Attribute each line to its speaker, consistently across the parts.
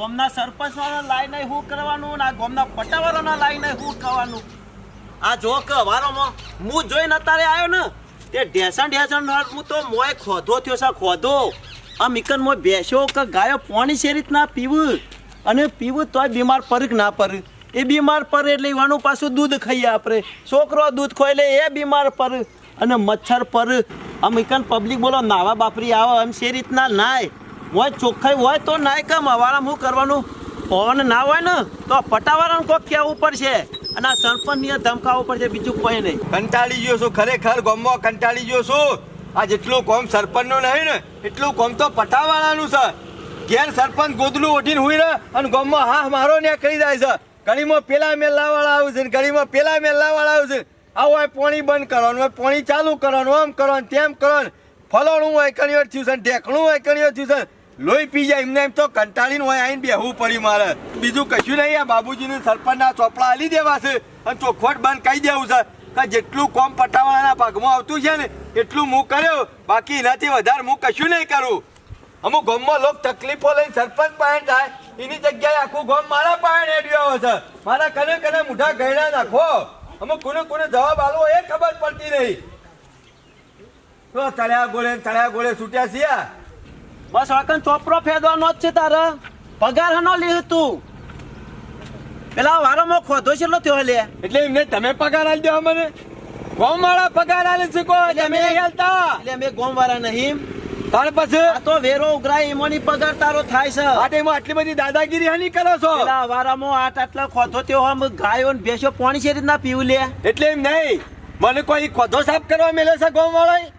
Speaker 1: સરપંચવાળો ગામના સરપંચ વાળા લાઈને શું કરવાનું ને આ ગામના પટાવાળાના લાઈને શું કરવાનું? આ જો વારોમાં હું જોઈને અત્યારે આવ્યો ને, તે ઢેસણ ઢેસણ હું તો મોય ખોધો થયો છે, ખોધો. આ મિકન મોય બેસ્યો કે ગાયો પાણી છે રીતના પીવું. અને પીવું તોય બીમાર પર ના પર. એ બીમાર પર એટલે એવાનું પાછું દૂધ ખાઈએ આપણે. છોકરો દૂધ ખોય એટલે એ બીમાર પર. અને મચ્છર પર. આ મિકન પબ્લિક બોલો, નાવા બાપરી આવે, એમ છે રીતના નાય. હોય ચોખ્ખાઈ હોય તો નાય કામ અવાળા હું કરવાનું? પવન ના હોય ને, તો પટાવાળાનું કોક કહેવું પડશે. અને આ સરપંચને ધમકાવવું પડશે, બીજું કોઈ નહીં.
Speaker 2: કંટાળી ગયો છું, ખરેખર ગામમાં કંટાળી ગયો છું. આ જેટલું કોમ સરપંચનું નહીં ને, એટલું કોમ તો પટાવાળાનું છે. ઘેર સરપંચ ગોદલું ઓઢીને હુઈ રહે અને ગામમાં હા મારો ને કરી જાય છે. ઘણીમાં પેલા મેલાવાળા આવું છે ને ઘણીમાં પેલા મેલાવાળા આવું છે. આવું હોય પોણી બંધ કરવાનું હોય પોણી ચાલુ કરવાનું, આમ કરવાનું, તેમ કરવાનું. ફલોણું હોય, કણીઓ થયું છે ઢેકણું હોય, કણીઓ થયું છે લોહી પી જાય એમને એમ તો કંટાળીને હોય આવીને બેહવું પડ્યું મારે. બીજું કશું નહીં, આ બાબુજીને સરપંચના ચોપડા આલી દેવા છે અને ચોખવટ બંધ કહી દેવું છે. કે જેટલું કોમ પટાવાળાના ભાગમાં આવતું છે ને, એટલું હું કર્યો. બાકી એનાથી વધારે હું કશું નહીં કરું. અમુક ગામમાં લોક તકલીફો લઈને સરપંચ પાસે થાય એની જગ્યાએ આખું ગામ મારા પાસે હેડ્યું છે. મારા કને કને મોઢા ગયડા નાખો. અમુક કોને કોને જવાબ આલવો એ ખબર પડતી નહીં. તળ્યા ગોળે તળ્યા ગોળે છૂટ્યા છીએ.
Speaker 1: બસ વાકન ચોપરો ફેદવાનો જ છે તારે. પગાર હનો લી તું. પેલા વારોમાં ખોધો છે થયો લે.
Speaker 2: એટલે એમને તમે પગાર આલી દો મને ગોમ વાળા પગાર આલે છે કો તમે હેલતા
Speaker 1: એટલે અમે ગોમ વાળા નહીં.
Speaker 2: તાર પછી?
Speaker 1: આ તો વેરો ઉઘરાય એમોની પગાર તારો થાય છે.
Speaker 2: આ ટાઈમ આટલી બધી દાદાગીરી હાની કરો છો?
Speaker 1: પેલા વારામાં આટ આટલા ખોધો થયો હમ ગાયો ને ભેંસો પાણી છે રીતના પીવું લે.
Speaker 2: એટલે એમ નહીં. મને કોઈ ખોધો સાફ કરવા મેલે છે ગોમ વાળા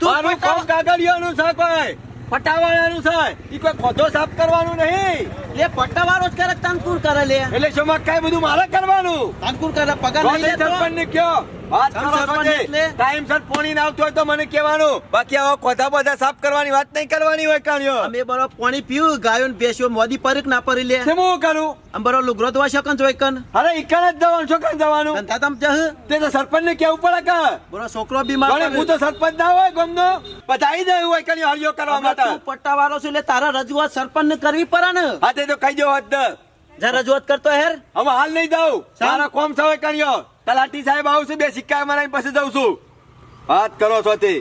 Speaker 1: તું
Speaker 2: મારું કામ કાગળિયાનું છે કોઈ? પટાવાળાનું છે. એ કોઈ ખોધો સાફ કરવાનું નહીં.
Speaker 1: લે પટ્ટાવાળો જ કરે તાનકુર કરે લે.
Speaker 2: એટલે શું કાંઈ બધું મારે કરવાનું?
Speaker 1: તાનકુર કરે પગાર નહીં સરપંચ
Speaker 2: ને કયો વાત
Speaker 1: એટલે?
Speaker 2: ટાઈમસર પોણી ના આવતું હોય તો મને કહેવાનું. બાકી આવા ખોધા બધા સાફ કરવાની વાત નહીં કરવાની હોય કાણ્યો
Speaker 1: અમે બરો પાણી પીવું ગાયો બેસ્યો મોદી પરીક ના પરી લે.
Speaker 2: શું કરું?
Speaker 1: આમ બરો લુગરો ધોવા શકન જોઈ કન.
Speaker 2: અરે ઈકણ જ જવાનું છો જવાનું
Speaker 1: ધંધા તમ જહ
Speaker 2: તે તો સરપંચને કેવું પડે કા
Speaker 1: બરો છોકરો બીમાર
Speaker 2: હું તો સરપંચ ના હોય ગમનો. બધાઈ દે હોય કણી હરિયો કરવા માટે.
Speaker 1: તું પટ્ટાવાળો છે એટલે તારા રજૂઆત સરપંચ ને કરવી પડે ને.
Speaker 2: હા તે તો કહી દો ને.
Speaker 1: જા રજૂઆત કરતો હેર.
Speaker 2: હવે હાલ નહીં દઉં? તારા કોમ સવાય કર્યો તલાટી સાહેબ આવશે બે સિક્કા મારા પાસે જઉં છું. વાત કરો છો તે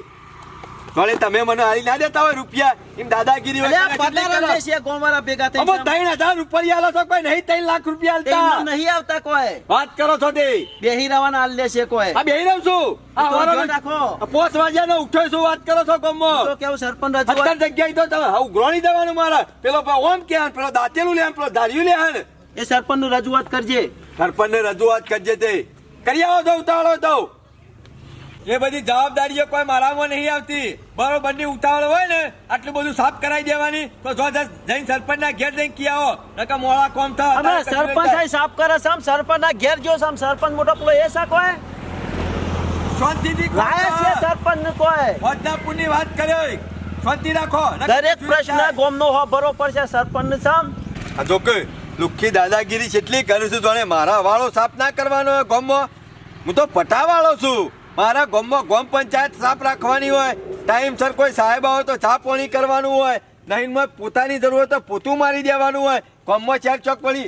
Speaker 2: ગણે તમે મને હાલી ના દેતા હોય રૂપિયા એમ દાદાગીરી
Speaker 1: ભેગા થઈ
Speaker 2: ત્રણ હજાર રૂપિયા આલો છો કોઈ નહીં ત્રણ લાખ રૂપિયા આલતા.
Speaker 1: નહીં આવતા કોઈ.
Speaker 2: વાત કરો છો તે
Speaker 1: બેહી રવાના હાલ લે કોઈ.
Speaker 2: આ બેહી રહું છું. આ વારો
Speaker 1: રાખો.
Speaker 2: પોચ વાગ્યાનો ઉઠ્યો છું વાત કરો છો ગમો.
Speaker 1: તો કેવું સરપંચ રજૂઆત?
Speaker 2: અત્યાર જગ્યાએ તો તમે હવે ગ્રોણી દેવાનું મારા. પેલો ઓમ કે પેલો દાંતેલું લે પેલો ધાર્યું લે.
Speaker 1: એ સરપંચનું રજૂઆત કરજે.
Speaker 2: સરપંચને રજૂઆત કરજે તે. કરી આવો તો ઉતાવળો તો એ બધી જવાબદારીઓ કોઈ મારામાં નહીં આવતી. બરોબરની ઉતાવળ હોય ને આટલું બધું સાફ કરાવી દેવાની તો જો જઈને સરપંચ સરપંચના ઘેર જઈને કી આવો. નકર મોળા કોમ થાય
Speaker 1: અમે સરપંચ સાફ કરે સામ સરપંચ ના ઘેર જો સામ સરપંચ મોટો પેલો એ સા કોય
Speaker 2: શાંતિથી
Speaker 1: લાયક છે સરપંચ ને કોઈ?
Speaker 2: વડદાપુરની વાત કર્યો શાંતિ રાખો.
Speaker 1: દરેક પ્રશ્ન? ગોમનો હો બરોબર છે સરપંચ સામ સમ
Speaker 2: આ જો કે લુખ્ખી દાદાગીરી જેટલી કરું છું જાણે મારા વાળો સાફ ના કરવાનો હોય ગોમમાં હું તો પટાવાળો છું. મારા ગોમમાં ગોમ પંચાયત સાફ રાખવાની હોય. ટાઈમસર કોઈ સાહેબ આવે તો ચા પોણી કરવાનું હોય. નહીં પોતાની જરૂર તો પોતું મારી દેવાનું હોય. ગોમમાં ચાર ચોક પડી.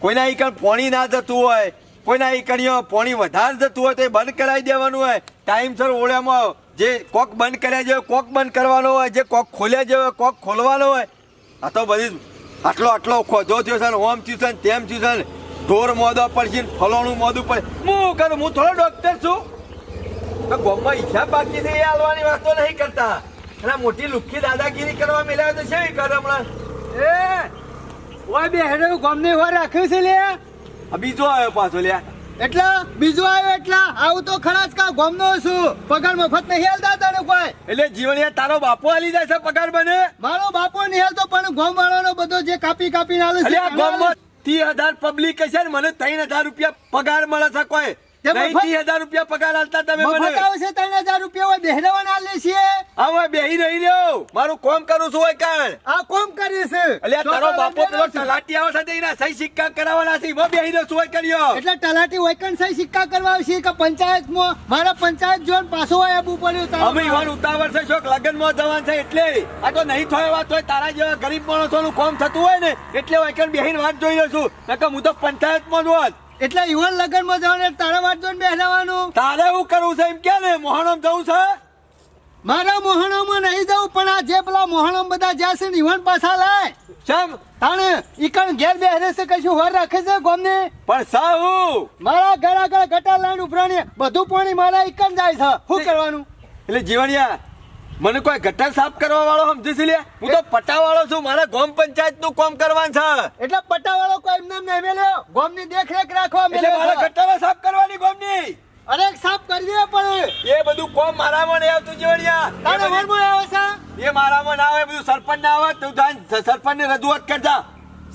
Speaker 2: કોઈના ઈકણ પોણી ના જતું હોય. કોઈના ઈકણીઓ પોણી વધારે જતું હોય તો એ બંધ કરાવી દેવાનું હોય. ટાઈમસર ઓળ્યામાં જે કોક બંધ કર્યા જેવો કોક બંધ કરવાનો હોય. જે કોક ખોલ્યા જેવો કોક ખોલવાનો હોય. આ તો બધી આટલો આટલો ખોજો થયો છે ને ઓમ થયું છે ને તેમ થયું છે ને ઢોર મોદો પડશે ને ફલોણું મોદું પડે હું કરું હું થોડો ડોક્ટર છું. તો ગોમમાં હિસાબ બાકી છે એ હાલવાની વાતો નહીં કરતા. અને મોટી લુખ્ખી દાદાગીરી કરવા મેળવ્યો તો છે કરે હમણાં?
Speaker 3: એ ઓય બે હેડે ગોમની વાર રાખ્યું છે લે
Speaker 2: આ બીજો આવ્યો પાછો લ્યા.
Speaker 3: એટલે બીજું આવ્યો એટલે આવું તો ખરાજ કા ગોમનો છું. પગાર મફત નહીં હેલતા તને કોઈ.
Speaker 2: એટલે જીવણિયા તારો બાપો આલી જાય છે પગાર બને
Speaker 3: મારો બાપો નહીં હેલતો પણ ગોમ વાળાનો બધો જે કાપી કાપી આલે છે
Speaker 2: ગામમાં ત્રીસ હજાર પબ્લિક છે ને મને ત્રણ હજાર રૂપિયા પગાર મળે છે કોઈ. હજાર રૂપિયા પગાર આલતા તમે મને.
Speaker 3: આવશે ત્રણ હજાર રૂપિયા હોય બેહરાવાના આલે છીએ.
Speaker 2: હવે બેહી નહીં રહ્યો. મારું કોમ કરું છું હોય કાણ
Speaker 3: આ કોમ કરીશ
Speaker 2: અલ્યા તારો બાપો પેલો તલાટી આવે છે સહી સિક્કા કરાવવાના છે. એમાં બેહી રહ્યો છું હોય કર્યો.
Speaker 3: એટલે તલાટી વૈકન્ટ સિક્કા કરવા આવશે કે પંચાયતમાં? મારા પંચાયત જોન પાછો હોય આવવું પડ્યું તારા.
Speaker 2: અમે ઈવન ઉતાવળ છે શોક લગ્નમાં જવાનું છે એટલે. આ તો નહીં થયો વાત હોય તારા જેવા ગરીબ માણસોનું કોમ થતું હોય ને એટલે હું બેહીન બેહીને વાત જોઈ રહ્યો છું. નકર હું તો પંચાયતમાં જ હોત.
Speaker 3: એટલે યુવાન લગ્નમાં જવાનું તારા વાત જોઈને બેસાવાનું
Speaker 2: તારે એવું કરવું છે? એમ કે ને મોહણમ જવું છે?
Speaker 3: મારા મોહણોમાં નહીં જવું પણ આ જે પેલા મોહણમ બધા જ્યાં છે ને યુવાન પાછા લાય.
Speaker 2: ચમ?
Speaker 3: તાણે ઈકણ ઘેર બેહરે છે કશું વાર રાખે છે ગોમને?
Speaker 2: પણ સાહુ
Speaker 3: મારા ઘર આગળ ગટા લાઈન ઉભરાણી બધું પાણી મારા ઈકણ જાય છે. શું કરવાનું?
Speaker 2: એટલે જીવણિયા મને કોઈ ગટર સાફ કરવા વાળો સમજી છે લ્યા હું તો પટા વાળો છું મારે ગોમ પંચાયતનું કામ કરવાનું છે.
Speaker 3: એટલે પટાવાળો કોઈ એમને એમ નહીં મેલ્યો. ગોમની દેખરેખ રાખવા
Speaker 2: એટલે મારે ગટર સાફ કરવાની ગામની.
Speaker 3: અરે સાફ સાફ દે પડે
Speaker 2: એ બધું કોમ મારા મને આવતું જોડિયા
Speaker 3: તારે વર્મો આવે છે?
Speaker 2: એ મારા મને આવે બધું સરપંચ ના આવે તું સરપંચ ને રજૂઆત કરતા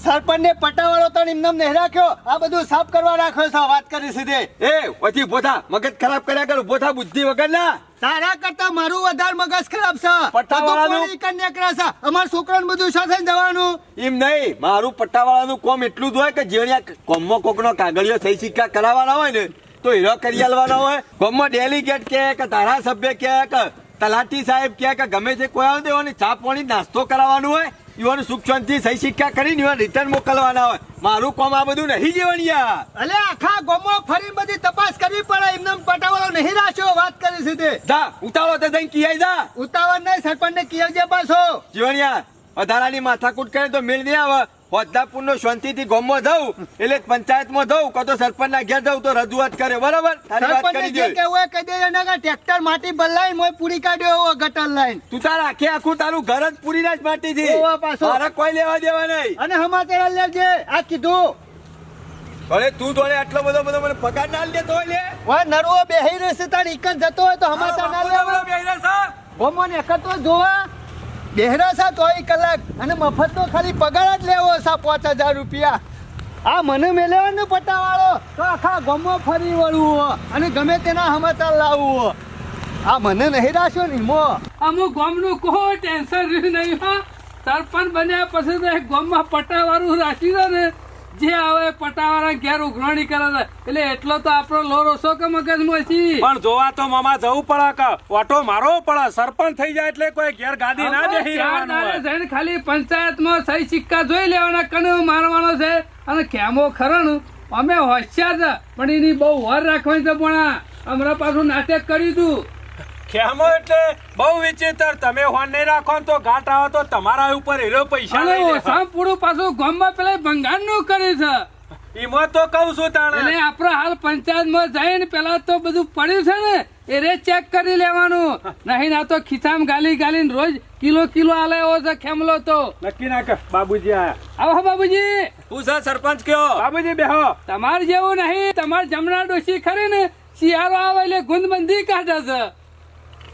Speaker 3: સરપંચ ને પટ્ટાવાળો તો એમને એમ નહીં રાખ્યો. આ બધું સાફ કરવા રાખ્યો છે વાત કરી સીધે.
Speaker 2: એ પછી પોતા મગજ ખરાબ કર્યા કરું પોતા બુદ્ધિ વગર ના.
Speaker 3: તારા કરતા મારું વધારે મગજ ખરાબ છે.
Speaker 2: પટ્ટાવાળાનું?
Speaker 3: બધું પાણી નીકળે છે. અમાર છોકરાને બધું સાથે જવાનું?
Speaker 2: એમ નહીં મારું પટ્ટાવાળાનું કોમ એટલું જ હોય કે જેવણિયા કોમમાં કોકનો કાગળિયો થઈ સિક્કા કરાવવાના હોય ને તો હીરો કરી આલવાના હોય. કોમમાં ડેલિગેટ કે ધારાસભ્ય કે તલાટી સાહેબ કે ગમે તે કોઈ આવે એવાની ચા પાણી નાસ્તો કરાવવાનું હોય. એવાનું સુખ શાંતિ સહી સિક્કા કરીને યુવાન રિટર્ન મોકલવાના હોય. મારું કોમ આ બધું નહીં જીવણિયા
Speaker 3: અલે આખા ગોમો ફરી બધી તપાસ કરવી પડે. એમને પટાવાળો નહીં રાખ્યો વાત કરી સીધે
Speaker 2: જા ઉતાવળો તો જઈને કિયાઈ જા.
Speaker 3: ઉતાવળ નહીં સરપંચ ને કિયરજે પાછો.
Speaker 2: જીવણિયા વધારાની માથાકૂટ કરે તો મેળ નહીં આવે. હોદ્દાપુર નો શાંતિથી ગામમાં જવું એટલે પંચાયતમાં જવું કાં તો સરપંચ ના ઘેર જવું તો રજૂઆત કરે બરાબર?
Speaker 3: હોય કહી ટ્રેક્ટર માટી બદલાઈ મોય પૂરી કાઢ્યો એવો ગટર લાઈન.
Speaker 2: તું તાર આખે આખું તારું ઘર જ પૂરી ના જ માટીથી
Speaker 3: ઓવા
Speaker 2: મારે કોઈ લેવા દેવા નહીં.
Speaker 3: અને હમાચાર લેજે આ કીધું.
Speaker 2: અરે તું તો આટલો બધો બધો મને પગાર ના લે તો લે.
Speaker 3: વા નરવો બેહી રહેશે તાર ઈકન જતો હોય તો હમાચાર ના લેવા. ગોમો ને એકતો જોવા. બેહરા સા તોય કલાક. અને મફત તો ખાલી પગાર જ લેવો સા પાંચ હજાર રૂપિયા. આ મને મેલેવા ને પટ્ટાવાળો તો આખા ગમો ફરી વળવું અને ગમે તેના સમાચાર લાવવું આ મને નહીં રાખ્યો ને
Speaker 4: અમુક ગોમનું કોઈ ટેન્શન રહ્યું નહીં હા. સરપંચ બન્યા પછી તો ગામમાં પટ્ટાવાળું રાખી દો ને. જે આવે પટાવાળા ઘેર ઉઘરાણી કરે છે. એટલે એટલો તો આપણો લોરો શો કે મગજમાં છે?
Speaker 5: પણ જોવા તો મામા જવું પડે કે ઓટો મારવો પડે. સરપંચ થઈ જાય એટલે કોઈ ઘેર ગાદી ના
Speaker 4: હવે
Speaker 5: હોય.
Speaker 4: જઈને ખાલી પંચાયતમાં સહી સિક્કા જોઈ લેવાના કને મારવાનો છે. અને કેમો ખરણ? અમે હોશિયાર છે પણ એની બહુ વર રાખવાની છે પણ. હમણાં પાછું નાટક કર્યું હતું
Speaker 5: ખેમો એટલે? બહુ વિચિત્ર. તમે હોન નહીં રાખો તો ઘાટ આવો તો તમારા ઉપર એરો પૈસા લઈ લે
Speaker 4: ઓછામાં પૂરું પાછું ગામમાં પેલા ભંગારનું કર્યું છે.
Speaker 5: એમાં તો કહું છું તાણે.
Speaker 4: એટલે આપણો હાલ પંચાયતમાં જઈને પેલા તો બધું પડ્યું છે ને એ રે ચેક કરી લેવાનું. નહીં ના તો ખિસ્સામાં ગાલી ગાલીને રોજ કિલો કિલો આલે એવો છે ખેમલો તો.
Speaker 5: નક્કી ના કર. બાબુજી આયા.
Speaker 4: આવો બાબુજી.
Speaker 2: હું સર સરપંચ કયો?
Speaker 5: બાબુજી બેહો.
Speaker 4: તમાર જેવું નહીં તમાર જમણા ડોશી ખરી ને શિયાળો આવે એટલે ગુંદબંધી કાઢે છે.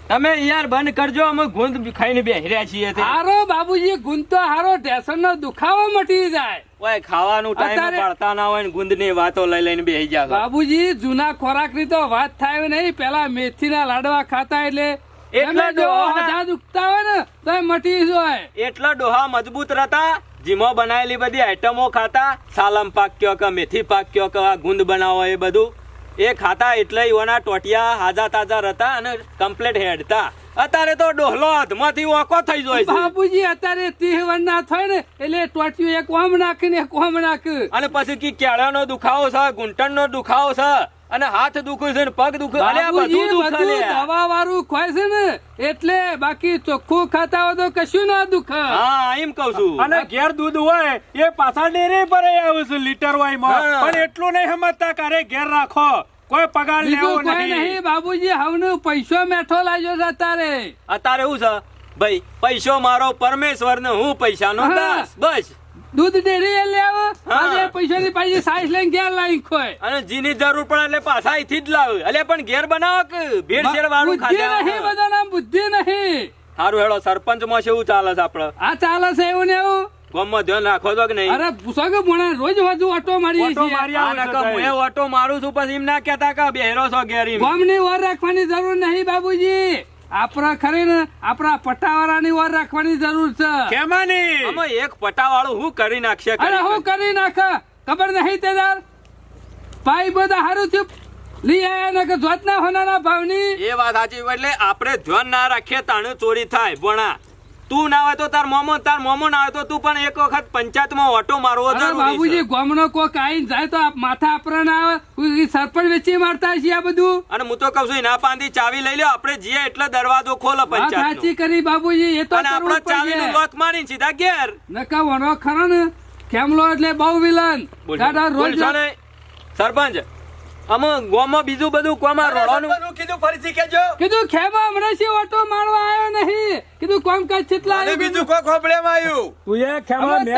Speaker 1: તમે યાર બંધ કરજો અમે ગુંદ ખાઈને બેસી રહ્યા છીએ
Speaker 4: હારો બાબુજી ગુંદ તો હારો ઢેસણ નો દુખાવો મટી જાય.
Speaker 1: ઓય ખાવાનું ટાઈમ પડતા ના હોય ને ગુંદની વાતો લઈ લઈને બેહી જાય
Speaker 4: બાબુજી જૂના ખોરાકની તો વાત થાય નહીં. પેલા મેથી ના લાડવા ખાતા એટલે
Speaker 1: એટલા ડોહા.
Speaker 4: દુખતા હોય ને તો મટી જાય.
Speaker 1: એટલા ડોહા મજબૂત રહેતા જીમો બનાવેલી બધી આઈટમો ખાતા સાલમ પાક કયો કે મેથી પાક કયો કે આ ગુંદ બનાવો એ બધું. એ ખાતા એટલે ઈઓના ટોટિયા હાજા તાજા રહેતા અને કમ્પ્લેટ હેડતા. અત્યારે તો ડોહલો હાથમાંથી ઓકો થઈ જાય છે.
Speaker 4: બાબુજી અત્યારે તહેવાર ના થાય ને એટલે ટોટિયું એક ઓમ નાખીને એક ઓમ નાખ.
Speaker 1: અને પછી કી કેળાનો દુખાવો છે ઘૂંટણનો દુખાવો છે? અને હાથ દુખે છે ને પગ દુખે.
Speaker 4: દવા વાળું ખોય છે ને એટલે બાકી ચોખ્ખું ખાતા હોય તો કશું ના દુખે.
Speaker 1: હા એમ કઉ છું.
Speaker 5: અને ઘેર દૂધ હોય એ પાછા ડેરી પર આવે છે લીટર
Speaker 1: વાયમાં
Speaker 5: પણ એટલું નહીં સમજતા કારે ઘેર રાખો. કોઈ પગાર લેવો નહીં.
Speaker 4: નહીં. બાબુજી હવનું પૈસો મેઠો લાગ્યો છે અત્યારે.
Speaker 1: અત્યારે શું છે. ભાઈ પૈસો મારો પરમેશ્વર ને હું.
Speaker 4: પૈસા
Speaker 1: નો બસ.
Speaker 4: દૂધ ડેરી લે લેવ આજે પૈસા ની પાછી સાઈસ લઈને ઘેર લાવી ખોય.
Speaker 1: અને જીની જરૂર પડે એટલે પાછા અહીંથી જ લાવ. એટલે પણ ઘેર બનાવો કે ભેળસેળ વાળું
Speaker 4: બુદ્ધિ નહીં
Speaker 1: ખાધા
Speaker 4: બધાના બુદ્ધિ નહીં
Speaker 1: સારું હેડો સરપંચમાં શું ચાલે છે આપડે.
Speaker 4: આ ચાલે છે એવું ને એવું?
Speaker 6: ગામમાં ધ્યાન રાખો છો કે નહીં?
Speaker 4: અરે પૂછો કે ભણા રોજ વાજુ ઓટો મારી
Speaker 5: ઓટો મારી
Speaker 6: આ કે હું એ ઓટો મારું છું પછી એમ ના કહેતા કે બેહરો છો ઘેરી
Speaker 4: ગામની ઓર રાખવાની જરૂર નહીં બાબુજી. આપણા ખરી ને આપણા પટ્ટાવાળાની વાર રાખવાની જરૂર છે.
Speaker 5: કેમાની?
Speaker 6: એક પટાવાળું હું કરી નાખશે
Speaker 4: અરે હું કરી નાખે. ખબર નહીં તે દાર ભાઈ બધા હારું થયું. લઈ આયા ને કે જોતના હોનાના ભાવની.
Speaker 6: એ વાત સાચી એટલે આપણે જોન ના રાખીએ તાણે ચોરી થાય ભણા તું ના હોય તો તાર મોમો તાર મોમો ના હોય તો તું પણ એક વખત પંચાયતમાં ઓટો મારવો જરૂરી
Speaker 4: બાબુજી
Speaker 6: છે.
Speaker 4: ગામનો કોક આઈ જાય તો માથા આપરા ના આવે? સરપંચ વેચી મારતા છીએ આ બધું?
Speaker 6: અને હું તો કહું છું ના પાંદી ચાવી લઈ લ્યો આપણે જઈએ એટલે દરવાજો ખોલો
Speaker 4: પંચાયત સાચી કરી બાબુજી એ તો
Speaker 6: અને આપણે
Speaker 4: પડશે.
Speaker 6: લોક મારી સીધા ઘેર.
Speaker 4: નકા વણો ખરો ને? કેમલો એટલે બહુ વિલન દાદા રોજ
Speaker 6: સરપંચ અમે ગોમાં બીજું બધું કોમાં રોડવાનું?
Speaker 2: કીધું ફરીથી કહેજો.
Speaker 4: કીધું ખેમા હમણાં શી ઓટો મારવા આવ્યો નહીં. કીધું કોમ કાજ છેટલા આવ્યું
Speaker 2: બીજું કોઈ ખોબળેમાં આવ્યું.
Speaker 5: તું એ ખેમા મેલ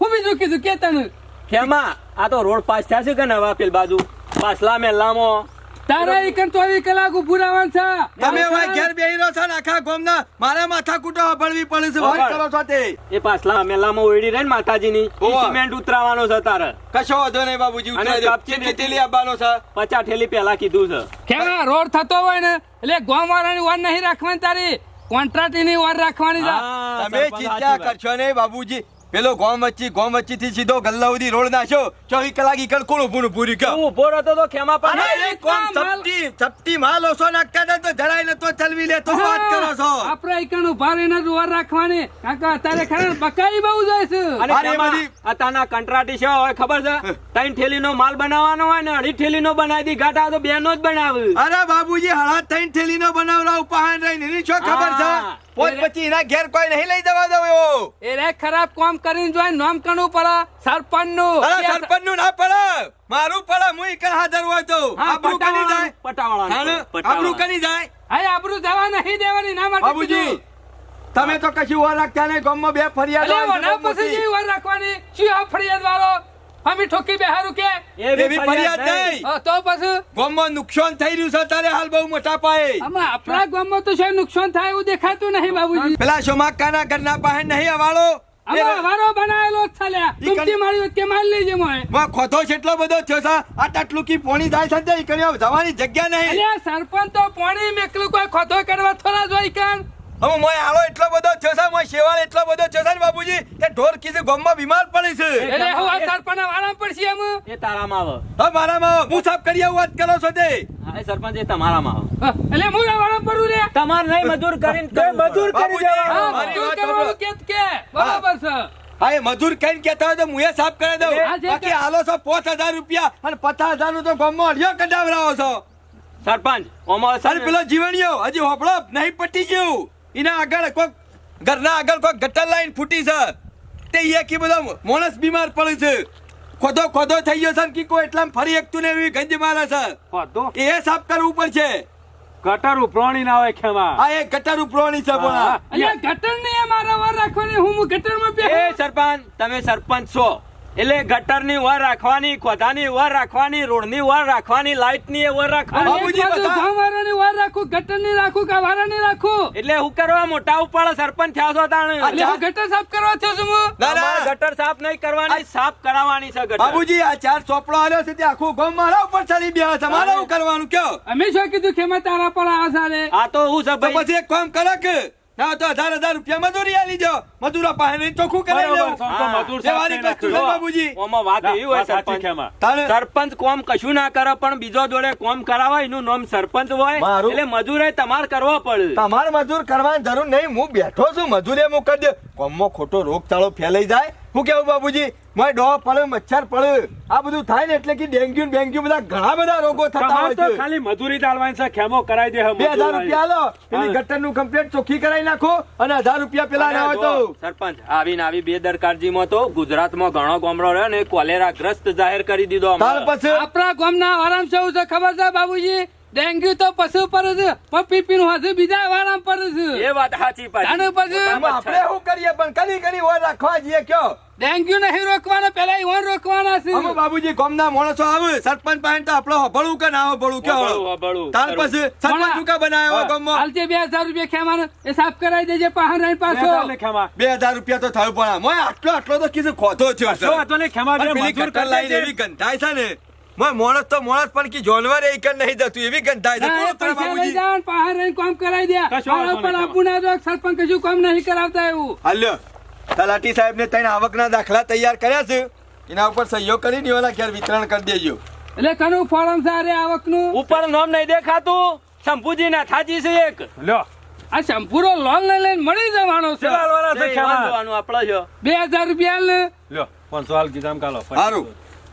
Speaker 4: હું બીજું કીધું કે તને?
Speaker 6: ખેમા આ તો રોડ પાસ થયા છે કે નવા પેલ બાજુ? પાછલા મેલામાં
Speaker 4: તારા એકન ચોવીસ કલાક ઉભું રહેવાનું છે.
Speaker 2: તમે ભાઈ ઘેર બેહી રહો છો ને આખા ગોમના મારા માથા કૂટો સાંભળવી પડે છે વાત કરો છો તે.
Speaker 6: એ પાછલા મેલામાં ઓયડી રહે ને માતાજીની સિમેન્ટ ઉતરાવાનો છે તારે.
Speaker 2: કશો વધો નહીં બાબુજી ઉતરાજો
Speaker 6: કાપચી
Speaker 2: કેટલી તેલી આપવાનો છે.
Speaker 6: પચાસ ઠેલી પેલા કીધું છે.
Speaker 4: કેવા રોડ થતો હોય ને એટલે ગોમ વાળાની વાર નહીં રાખવાની તારી. કોન્ટ્રાક્ટની વાર રાખવાની છે
Speaker 2: તમે ચિંતા કરશો નહીં બાબુજી પેલો ગોમ વચ્ચી ગોમ વચ્ચી થી સીધો ગલ્લા સુધી રોડ નાખ્યો. ચોવીસ કલાક ઈકડ કોણ ઉભું પૂરી
Speaker 6: તું ઊભો રહેતો તો ખેમા પર
Speaker 2: કોમ ચપટી ચપટી માલ ઓછો નાખતા તો જરાય નતો ચલવી લે તો વાત કરો છો?
Speaker 4: આપણે એકન ઊભા રહીને જ રાખવાની. કાકા અત્યારે ખરે બકાઈ બહુ જાય છે.
Speaker 2: અરે
Speaker 6: ખેમા,
Speaker 2: બધી-
Speaker 6: આ તાના કંટ્રાટી છે હોય ખબર છે? ત્રણ ઠેલીનો માલ બનાવવાનો હોય ને અઢી ઠેલીનો બનાવી દી ગાટા તો બેનો જ બનાવે.
Speaker 2: અરે બાબુજી હળા થઈને થેલી નો બનાવરાવ પહાણ રહીને. એની શું ખબર છે?
Speaker 6: હા.
Speaker 2: પોત પછી એના ઘેર કોઈ નહીં લઈ જવા દો એવો.
Speaker 4: એ રે ખરાબ કામ કરીને જોઈ નામ કણું પડે
Speaker 2: સરપંચનું સરપંચનું ના પડે. મારું પડે હું ઈકડ હાજર હોય તો? આબરૂ કની જાય?
Speaker 6: પટાવાળા
Speaker 2: આબરૂ જાય?
Speaker 4: જવા નહીં દેવાની ના માટે
Speaker 2: બાબુજી તમે તો કશું ઓર રાખતા નહીં ગામમાં બે ફરિયાદ
Speaker 4: જેવી રાખવાની? શું આ ફરિયાદ વાળો અમે ઠોકી બેહારું કે?
Speaker 2: એવી ફરિયાદ નહીં.
Speaker 4: તો પછી?
Speaker 2: ગામમાં નુકસાન થઈ રહ્યું છે તારે હાલ બહુ મોટા પાયે.
Speaker 4: આમાં આપણા ગામમાં તો છે નુકસાન થાય એવું દેખાતું નહીં બાબુજી.
Speaker 2: પેલા શોમાકાના ઘરના પાસે નહીં અવાળો?
Speaker 4: આમાં વારો બનાવેલો જ છે લ્યા.
Speaker 2: ઈ
Speaker 4: તુમતી મારી વચ્ચે મારી લેજે મોય.
Speaker 2: માં ખોથો કેટલો બધો થયો છે આ તાટલું કી પોણી જાય છે જવાની જગ્યા નહીં.
Speaker 4: અલ્યા સરપંચ તો પોણી મેકલું કોઈ ખોટો કરવા થોડા જોઈ કાન
Speaker 2: હવે મોય આળો એટલો બધો થયો છે મોય શેવાળ એટલો બધો થયો છે ને બાબુજી કે ઢોર કીધું ગોમમાં બીમાર પડી છે.
Speaker 4: એટલે હું આ સરપંચ વાળા પડશે એમ?
Speaker 6: એ તારામાં આવે.
Speaker 2: હવે મારામાં હું સાફ કરી આવું વાત કરો છો તે.
Speaker 6: હા, સરપંચ એ તમારામાં આવે.
Speaker 4: એટલે હું આ પડું રે
Speaker 6: તમાર નહીં મજૂર કરીને કરવું
Speaker 5: મજૂર કરી દેવા.
Speaker 4: હા, મજૂર કરવાનું કે કે બરાબર છે.
Speaker 2: હા એ મજૂર કઈ કેતા હોય તો હું એ સાફ કરી દઉં. બાકી હાલો છો પાંચ હજાર રૂપિયા અને પચાસ હજારનું તો ગામમાં અઢિયો કઢાવરાવો છો.
Speaker 6: સરપંચ ઓમાં સર
Speaker 2: પેલો જીવણીયો હજી હોપડો નહીં પટી ગયું. એના આગળ કોઈક ઘરના આગળ કોઈક ગટર લાઈન ફૂટી છે. તે એકી બધા માણસ બીમાર પડે છે. ખોદો ખોદો થઈ ગયો છે ને કીકો એટલા ફરી એકતું ને એવી ગંજ મારે છે.
Speaker 5: ખોદો.
Speaker 2: એ સાફ કરવું પડશે.
Speaker 5: ગટર ઉપરોણી ના હોય ખેમા.
Speaker 2: આ એ ગટર ઉપરોણી છે પણ.
Speaker 4: અલ્યા ગટર ને મારા વાર રાખવાની હું ગટરમાં
Speaker 6: એ સરપંચ તમે સરપંચ છો. એટલે ગટરની વર રાખવાની ખોદાની વર રાખવાની રોડની વર રાખવાની લાઇટની વાર રાખવાની.
Speaker 2: બધા-
Speaker 4: રાખું ગટરની રાખું કે વારાની રાખું?
Speaker 6: એટલે હું કરવા મોટા ઉપાડ સરપંચ થયા છો તાણે.
Speaker 4: એટલે હું ગટર સાફ કરવા થયો છું હું?
Speaker 2: ના, ના.
Speaker 6: ગટર સાફ નહીં કરવાની સાફ કરાવવાની છે ગટર.
Speaker 2: બાબુજી આ ચાર ચોપડો આવ્યો છે તે આખું ગામ મારા ઉપર ચડી ગયા છે. મારે કરવાનું કયો?
Speaker 4: અમે શું કીધું કે મેં તારા પર આ સારે?
Speaker 6: આ તો હું છે
Speaker 2: પછી એક કામ કરે કે ના તો હજાર હજાર રૂપિયા મજૂરી આલી દો મજૂરો પાસે નહીં ચોખ્ખું કરાવી
Speaker 5: બરોબર,
Speaker 2: લેવું.
Speaker 5: સમ તો
Speaker 6: હા.
Speaker 5: મજૂર
Speaker 2: વ્યવહારિક વસ્તુ છે બાબુજી
Speaker 6: ઓમાં વાત એવી હોય સરપંચ. સરપંચ કોમ કશું ના કરે પણ બીજો જોડે કોમ કરાવે એનું નામ સરપંચ હોય એટલે મજૂરે તમારે કરવો પડે.
Speaker 2: તમારે મજૂર કરવાની જરૂર નહીં. હું બેઠો છું મજૂરે હું કરી દે. કોમમાં ખોટો રોગચાળો ફેલાઈ જાય. હું કેવું બાબુજી મારે ડો પડે મચ્છર પડે. આ બધું થાય ને એટલે કે ડેન્ગ્યુ ડેન્ગ્યુ બધા ઘણા બધા રોગો થતા હોય છે.
Speaker 5: ખાલી મજૂરી ચાલવાની છે ખેમો કરાવી દે
Speaker 2: બે હજાર રૂપિયા લો. પેલી ગટરનું કમ્પ્લેટ ચોખ્ખી કરાવી નાખો અને હજાર રૂપિયા પેલા ના હોય તો.
Speaker 6: સરપંચ આવીને આવી બેદરકારીમાં તો ગુજરાતમાં ઘણો ગામડો રહ્યો ને કોલેરા ગ્રસ્ત જાહેર કરી દીધો
Speaker 4: આપણા ગામના આરામ છે ખબર છે બાબુજી ડેન્ગ્યુ તો પશુ પર છે. પણ પીપી નું હજુ બીજા વાળા પર છે.
Speaker 5: એ વાત સાચી પાછી
Speaker 4: તાનું પછી
Speaker 2: આપણે શું કરીએ પણ કદી કદી ઓર રાખવા જઈએ કયો?
Speaker 4: ડેન્ગ્યુ નહીં રોકવાનો પેલા ઓર રોકવાના છે.
Speaker 2: અમે બાબુજી ગામના માણસો આવે સરપંચ પાસે તો આપણો હભળું કે ના હભળું કે
Speaker 5: હભળું.
Speaker 2: તાર પછી સરપંચ કા બનાવ્યો ગામમાં?
Speaker 4: હાલતે બે હજાર રૂપિયા ખેમાનો એ સાફ કરાવી દેજે પહાડ રહી પાછો.
Speaker 5: ને ખેમા.
Speaker 2: બે હજાર રૂપિયા તો થયું પણ મોય આટલો આટલો તો કીધું ખોતો છે
Speaker 5: આટલો ને ખેમા
Speaker 2: પેલી
Speaker 5: મજૂર કરી
Speaker 2: એવી ગંધાય છે ને. મોય માણસ તો માણસ પણ કી જાનવર એ કર નહીં જતું એવી ગંધાય છે. કોણ તારા બાબુજી
Speaker 4: જાન પાહર રહીને કામ કરાઈ દે. આના પર
Speaker 5: નહીં,
Speaker 4: ના દો સરપંચ કશું કામ નહીં કરાવતા એવું.
Speaker 2: હાલ્યો તલાટી સાહેબ ને ત્રણ આવકના દાખલા તૈયાર કર્યા છે. એના ઉપર સહયોગ કરી ઓલા ઘેર વિતરણ કરી દેજો.
Speaker 4: એટલે કનું ફોરમ સારે આવકનું?
Speaker 5: ઉપર નામ નહીં દેખાતું શંભુજી ના થાજી છે એક. લ્યો.
Speaker 4: આ શંપુરો લોન લઈ લઈને મળી જવાનો છે.
Speaker 5: ખેમા
Speaker 4: બે હજાર રૂપિયા લે.
Speaker 5: લ્યો પાંચસો હાલ કીધા કાલો.
Speaker 2: સારું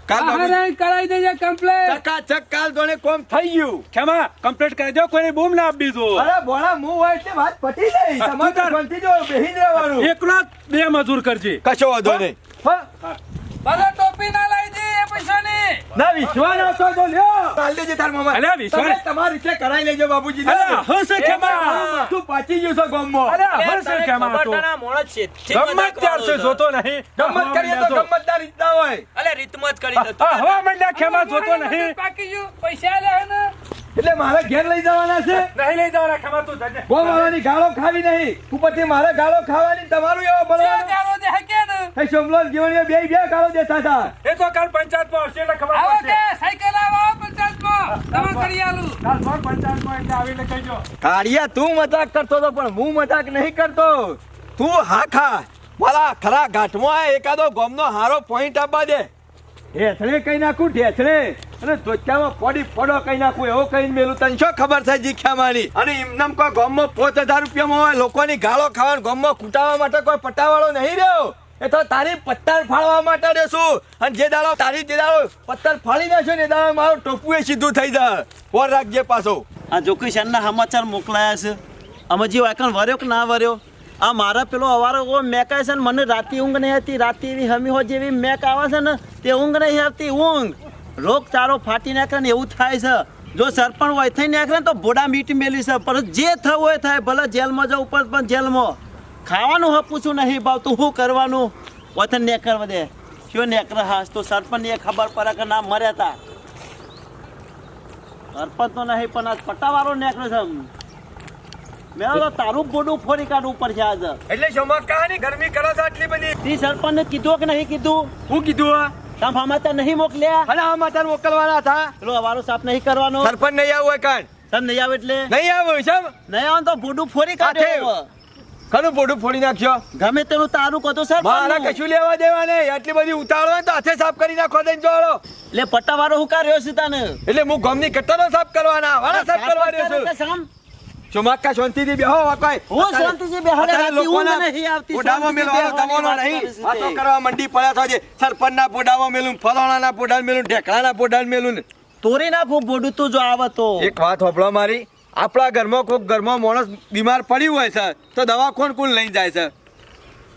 Speaker 4: કરાવી દેજે કમ્પ્લેટ
Speaker 2: ચકાચક કાલ દોને કોમ થઈ ગયું.
Speaker 5: ખેમા કમ્પ્લીટ કરી દો કોઈને બૂમ ના આપી દો
Speaker 2: અરે બોલા હું હોય એટલે વાત પતી ગઈ તમારે
Speaker 5: તું
Speaker 2: જો બેહી રહેવાનું.
Speaker 5: એકલો બે મજૂર કરજે.
Speaker 2: કશો વાંધો નહીં. હા.
Speaker 4: બધા ટોપી ના લાવી દે પૈસાની.
Speaker 2: ના વિશ્વાસ હતો તો લ્યો કાલ દેજે તાર મામા.
Speaker 5: અલ્યા, વિશ્વાસ-
Speaker 2: તમારી રીતે કરાઈ લેજો બાબુજી
Speaker 5: અલ્યા, હશે ખેમા.
Speaker 2: તું પાછી ગયો છો ગામમાં
Speaker 5: તો? ગમત ત્યારથી જોતો નહીં?
Speaker 2: ગમત કરીએ તો ગમતદાર રીતના હોય.
Speaker 5: હા, હવા મંડ્યા ખેમા જોતો નહીં?
Speaker 4: બાકી જો પૈસા લે ને.
Speaker 2: એટલે મારે ઘેર લઈ જવાના છે?
Speaker 5: નહીં લઈ જવાના ખબર તું જજે.
Speaker 2: ગો વાળાની ગાળો ખાવી નહીં. ઉપરથી મારે ગાળો ખાવાની તમારું એવો
Speaker 4: ચાર ગાળો દે હકે ને?
Speaker 2: એ સોમલો જીવણીઓ બે બે ગાળો દેતા હતા
Speaker 5: એ તો કાલ પંચાયતમાં હશે એટલે ખબર
Speaker 4: આવો
Speaker 5: પડશે.
Speaker 4: કે સાયકલ આવો પંચાયતમાં. તમારે કરી આલું.
Speaker 5: કાલ ફોન પંચાયતમાં એટલે આવીને કહેજો.
Speaker 2: કાળિયા તું મજાક કરતો તો પણ હું મજાક નહીં કરતો. તું હા ખા. મારા ખરા ઘાટમાં આ એકાદો ગોમનો હારો પોઈન્ટ આપવા દે. ઢેસણે કઈ નાખું ઢેથળે? અને ધોતિયામાં પોડી પડો કઈ નાખું એવો કઈ મેલું તને. શું ખબર છે જીખ્યામાંની અને એમનામ કોઈ ગોમમાં પોત હજાર રૂપિયામાં હોય લોકોની ગાળો ખાવાનું ગોમમાં કૂટાવા માટે કોઈ પટ્ટાવાળો નહીં રહ્યો. એ તો તારી પત્તર ફાળવા માટે રહેશું અને જે દાડો તારી જે દાડો પત્તર ફાળી નાખ્યો ને એ દાડો મારું ટોપું એ સીધું થઈ જાય. વર રાખજે પાછો.
Speaker 1: આ જોકિશનના સમાચાર મોકલાયા છે? અમે જે વાયકણ વર્યો કે ના વર્યો? આ મારા પેલો અવારો મેકાય છે ને, મને રાતે ઊંઘ નહીં આવતી, રાતે એવી હમી હોય જેવી મેક આવે છે ને, તે ઊંઘ નહીં આવતી, ઊંઘ. રોગ ચારો ફાટી નાખે ને એવું થાય છે. જો સરપંચ હોય, થઈ નાખે ને તો ભોડા મીટ મેલી છે. પણ જે થવું હોય થાય, ભલે જેલમાં જાવ ઉપર પણ જેલમાં. ખાવાનું હ પૂછું નહીં ભાવતું શું કરવાનું? વતન નેકર વધે. કયો નેકર હાસ? તો સરપંચને ખબર પડે કે ના મર્યા તા. સરપંચ તો નહીં, પણ આ પટ્ટાવાળો નેકરો છે. મેં તો તારું બોડું ફોડી કાઢવું પડશે આજે.
Speaker 2: એટલે શોમા કહાની ગરમી કરો છો આટલી બધી?
Speaker 1: તી સરપંચને કીધું કે નહીં કીધું?
Speaker 2: હું કીધું
Speaker 1: તમે સમાચાર નહીં મોકલ્યા?
Speaker 2: અને આ મોકલવાના હતા.
Speaker 1: પેલો અવારો સાફ નહીં કરવાનો.
Speaker 2: સરપંચ નહીં આવું હોય
Speaker 1: તમે નહીં આવે એટલે?
Speaker 2: નહીં આવું છે
Speaker 1: નહીં આવે તો બોડું ફોડી
Speaker 2: આ ખરું પોડું ફોડી નાખશો
Speaker 1: ગમે તેનું તારું કહો સર
Speaker 2: મારા કશું લેવા દેવા ને આટલી બધી ઉતારો તો હાથે સાફ કરી નાખો દઈને જોડો.
Speaker 1: એટલે પટ્ટાવાળો હું કાર્યો છું તને?
Speaker 2: એટલે હું ગમની કટ્ટરો સાફ કરવાના. વાળા સાફ કરવા રહ્યો
Speaker 1: સામ.
Speaker 2: ચોમાકા શાંતિથી બેહો કોઈ
Speaker 1: હું શાંતિથી બેહો
Speaker 2: લોકોના
Speaker 1: નહીં આવતી,
Speaker 2: પોડામાં
Speaker 1: મેલો
Speaker 2: તમારો નહીં.
Speaker 1: કરે છે
Speaker 2: કરવા મંડી પડ્યા છો જે સરપંચના પોડામાં મેલું ફલાણાના પોડામાં મેલું ઢેકડાના પોડામાં મેલું
Speaker 1: તોરી નાખું બોડું તું જો આવે તો
Speaker 2: એક વાત હોભળો મારી આપણા ઘરમાં કોઈક ઘરમાં માણસ બીમાર પડ્યું હોય છે તો દવા કોણ કોણ લઈને જાય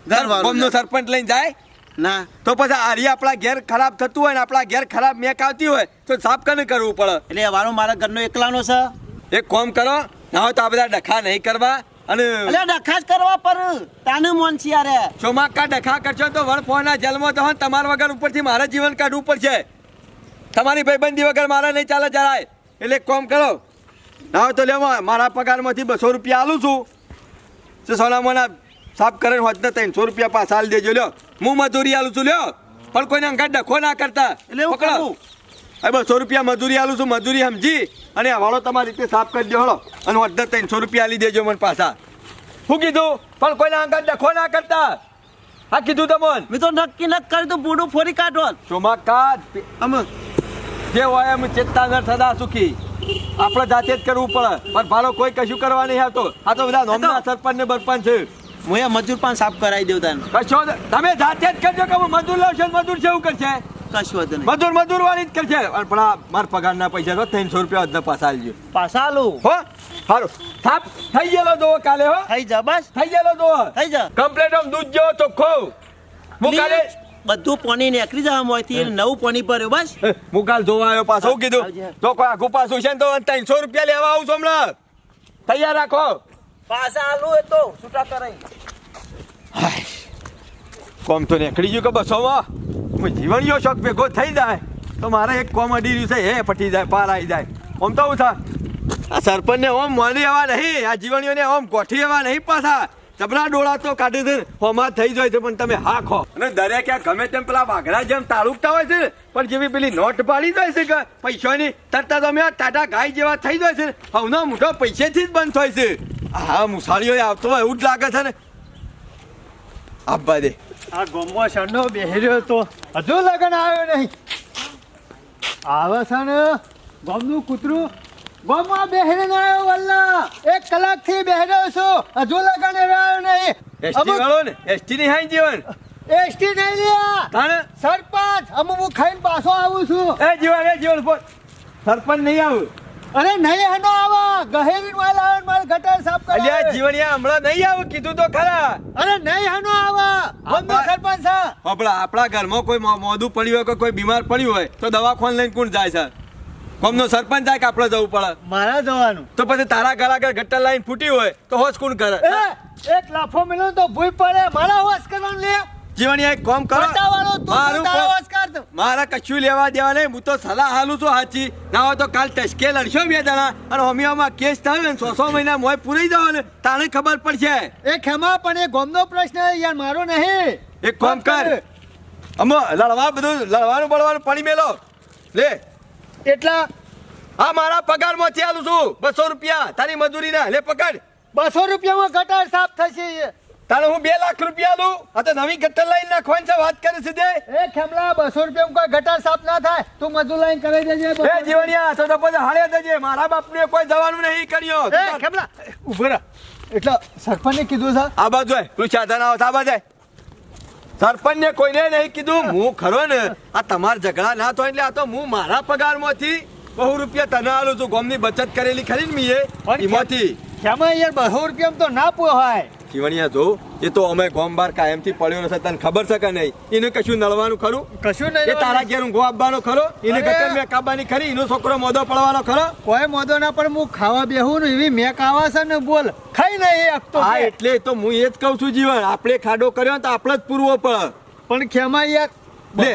Speaker 1: ઘરવાળો
Speaker 2: ગામનો સરપંચ લઈને જાય?
Speaker 1: ના.
Speaker 2: તો પછી આરી આપણા ઘેર ખરાબ થતું હોય ને આપણા ઘેર ખરાબ મેક આવતી હોય તો સાફ કને કરવું પડે?
Speaker 1: એટલે વારો મારા ઘરનો એકલાનો છે?
Speaker 2: એક કોમ કરો ના હોય તો આ બધા ડખા નહીં કરવા અને
Speaker 1: એટલે જ કરવા પર તાનું મન છે યાર.
Speaker 2: ચોમાકા ડખા કરશો તો વણ ફોના જલમાં તો તમારા વગર ઉપરથી મારે જીવન કાઢવું પડશે. તમારી ભાઈબંધી વગર મારા નહીં ચાલે જરાય. એટલે કોમ કરો. ના હોય તો લેવા મારા પગારમાંથી બસો રૂપિયા આલું છું. તો સોનામાના સાફ કરે હોત ને ત્રણસો રૂપિયા પાછા આલી દેજો લ્યો. હું મજૂરી આલું છું લ્યો. પણ કોઈને અંગાત ડખો ના કરતા.
Speaker 1: એટલે હું
Speaker 2: કરું? બસો રૂપિયા મજૂરી આલું છું મજૂરી સમજી. અને હવાળો તમારી રીતે સાફ કરી દો હળો. અને અડધા ત્રણસો રૂપિયા આલી દેજો મને પાછા. શું કીધું પણ કોઈના અંગાત ડખો ના કરતા. હા કીધું તમોન.
Speaker 1: મેં તો નક્કી નક્કી કરી તો બોડું ફોરી કાઢો.
Speaker 2: ચોમાકા
Speaker 1: અમે
Speaker 2: જે હોય એમ ચેતતા ન થતા સુખી. આપણે જાતે જ કરવું પડે. પણ ભાડો કોઈ કશું કરવા નહીં આવતો. આ તો બધા નોમના સરપંચ ને બરપંચ છે.
Speaker 1: હું એ મજૂર પણ સાફ કરાવી દઉં તને.
Speaker 2: કશો તમે જાતે જ કરજો કે હું મજૂર લાવશો મજૂર છે એવું કરશે?
Speaker 1: કશું હતું નહીં.
Speaker 2: મજૂર મજૂર વાળી જ કરશે પણ આ મારા પગારના પૈસા તો ત્રણસો રૂપિયા અધને પાછા આલજો.
Speaker 1: પાછા આલું
Speaker 2: હો? સારું થાપ. થઈ ગયેલો દોવો કાલે હો.
Speaker 1: થઈ જા બસ.
Speaker 2: થઈ ગયેલો દોવો
Speaker 1: થઈ જા.
Speaker 2: કમ્પ્લેટ આમ દૂધ જેવો ચોખ્ખો હું કાલે
Speaker 1: બધું પાણી નીકળી જવા મોંથી નવું પાણી ભર્યું બસ.
Speaker 2: હું કાલ જોવા આવ્યો પાછો. કીધું તો કોઈ આખું પાછું છે ને તો ત્રણસો રૂપિયા લેવા આવું છું હમણાં. તૈયાર રાખો.
Speaker 1: પાછા આલુ એ તો. છૂટા કરાઈ.
Speaker 2: કોમ તો નીકળી ગયું કે બસોમાં હું. જીવણીયો શોખ ભેગો થઈ જાય. તો મારે એક કોમેડી દિવસે છે, એ પટી જાય, પાર આવી જાય. ઓમ તો હું થાય આ સરપંચને ઓમ મોની એવા નહીં, આ જીવણીઓને ઓમ કોઠી એવા નહીં પાછા. જબરા ડોળા તો કાઢી દે, હોમાં થઈ જાય છે, પણ તમે હા ખો. અને દરેક ગમે તેમ પેલા વાઘડા જેમ તાળુકતા હોય છે, પણ જેવી પેલી નોટ પાડી જાય છે કે પૈસાની, તરતા તમે ટાટા ગાય જેવા થઈ જાય છે. હવનો મોટો પૈસેથી જ બંધ થાય છે. હા મુસાળીઓ આવતો હોય એવું જ લાગે છે ને. આપવા દે.
Speaker 3: આ ગોમો સણનો બેહર્યો તો હજુ લગન આવ્યો નહીં. આવે છે ને ગોમનું કૂતરું ગોમમાં બેહરીને આવ્યો વલ્લા. એક કલાકથી બેહર્યો છું. હજુ લગન આવ્યો નહીં.
Speaker 2: એસટી વાળો ને એસટી ની હાઈ જીવન.
Speaker 3: એસટી નહીં લ્યા.
Speaker 2: તાણે?
Speaker 3: સરપંચ અમુ હું ખાઈને પાછો આવું છું.
Speaker 2: એ જીવન એ જીવન સરપંચ નહીં આવું.
Speaker 3: અરે નહીં હનો આવા. ગહેરી માલ આવે માલ ગટર સાફ
Speaker 2: અલ્યા જીવણિયા હમણાં નહીં આવું કીધું તો ખરા.
Speaker 3: અરે નહીં હનો આવા. ગોમનો સરપંચ સા
Speaker 2: આપણા આપણા ઘરમાં કોઈ મોદું પડ્યું હોય કે કોઈ બીમાર પડ્યું હોય તો દવાખાન લઈને કોણ જાય છે કોમનો સરપંચ જાય કે આપણે જવું પડે?
Speaker 3: મારા જવાનું.
Speaker 2: તો પછી તારા ઘર આગળ ગટર લાઈન ફૂટી હોય તો હોશ કોણ કરે?
Speaker 3: એક લાફો મિલો તો ભૂઈ પડે. મારા હોશ કરવાનું લે.
Speaker 2: જીવણિયા એક કામ કરો. મારું મારા કશું લેવા દેવા નહીં હું તો સલાહ હાલું છું સાચી ના હોય તો કાલ ટસકે લડશો બે જણા. અને હોમિયામાં કેસ થયો ને સો સો મહિના મોય પૂરી જવા ને તાને ખબર પડશે.
Speaker 3: એ ખેમા પણ એ ગોમનો પ્રશ્ન યાર મારો નહીં.
Speaker 2: એક કોમ કર. અમો લડવા બધું લડવાનું બળવાનું પડી મેલો. લે.
Speaker 3: એટલા?
Speaker 2: આ મારા પગારમાંથી આલું છું બસો રૂપિયા. તારી મજૂરી ના લે પકડ.
Speaker 3: બસો રૂપિયામાં ગટર સાફ થશે
Speaker 2: તારે હું બે લાખ રૂપિયા આલું આ તો નવી ગટર લાઈન નાખવાની છે વાત કરે સીધે.
Speaker 3: એ ખેમલા બસો રૂપિયામાં કોઈ ગટર સાફ ના થાય તું મજૂર લાઈન કરી દેજે
Speaker 2: એ જીવણિયા તો તો પછી હાલે દેજે મારા બાપને કોઈ જવાનું નહીં કર્યો.
Speaker 3: એ ખેમલા ઊભો રહે. એટલે સરપંચે કીધું છે?
Speaker 2: આ બાજુ તું સાધન આવો આ બાજુ. સરપંચને કોઈને નહીં કીધું હું ખરો ને આ તમારા ઝઘડા ના થાય એટલે આ તો હું મારા પગારમાંથી બહુ રૂપિયા તને આલું છું. ગોમની બચત કરેલી ખરી ને મીએ એમાંથી
Speaker 3: ખેમા યાર બહુ રૂપિયામાં તો ના પોહાય.
Speaker 2: જીવણિયા જો એ તો અમે ગોમ બાર કાયમથી પડ્યો નથી તને ખબર છે કે નહીં? એને કશું નળવાનું ખરું?
Speaker 3: કશું
Speaker 2: એ
Speaker 3: નહીં
Speaker 2: તારા ઘેર ઊંઘો આપવાનો ખરો? એને! ગટર મેં કાબાની ખરી એનો છોકરો મોદો પડવાનો ખરો?
Speaker 3: કોઈ મોદો ના પણ હું ખાવા બેહું ને એવી મેં કાવા છે ને બોલ. ખાઈ નહીં એ તો
Speaker 2: હા એટલે તો હું એ જ કહું છું જીવન આપણે ખાડો કર્યો તો આપણે જ પૂરવો પડે.
Speaker 3: પણ ખેમા યાર
Speaker 2: લે.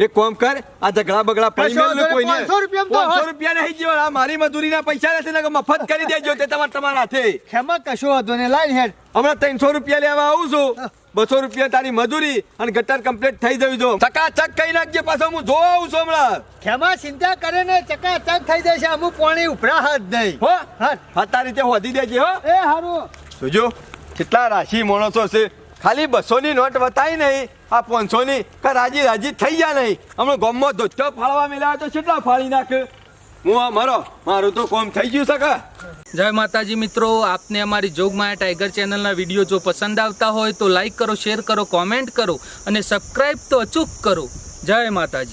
Speaker 2: એક કામ કર. આ ઝઘડા બગડા પડી મેલ કોઈને.
Speaker 3: નહીં, 500 રૂપિયા તો.
Speaker 2: રૂપિયા નહીં જીવન. આ મારી મજૂરીના પૈસા નથી ને મફત કરી દેજો. તે તમાર તમારા હાથે.
Speaker 3: ખેમા કશો વાંધો ને લાઈન હેડ
Speaker 2: હમણાં ત્રણસો રૂપિયા લેવા આવું છું. બસો રૂપિયા તારી મજૂરી અને ગટર કમ્પ્લીટ થઈ જવી જો. ચકાચક કહી નાખજે પાછો. હું જોવા આવું છું હમણાં.
Speaker 3: ખેમા ચિંતા કરે ને ચકાચક થઈ જશે. અમુક પાણી ઉપરા હાથ નહીં
Speaker 2: હો?
Speaker 3: હા.
Speaker 2: હા તારી રીતે હોધી દેજે હો.
Speaker 3: એ હારું.
Speaker 2: જોજો. કેટલા રાશિ માણસો છે. ખાલી બસો ની નોટ વતાવી નહીં. આ પાંચસો ની કે રાજી રાજી થઈ ગયા નહીં. હમણાં ગોમમાં ધોચો ફાળવા મેળવ્યા તો કેટલા ફાળી નાખ? હું આ મારો, મારું તો કોમ થઈ ગયું સકા
Speaker 4: જય માતાજી મિત્રો, આપને અમારી જોગમાયા ટાઈગર ચેનલના વીડિયો જો પસંદ આવતા હોય તો લાઈક કરો, શેર કરો, કોમેન્ટ કરો અને સબસ્ક્રાઈબ તો અચૂક કરો. જય માતાજી.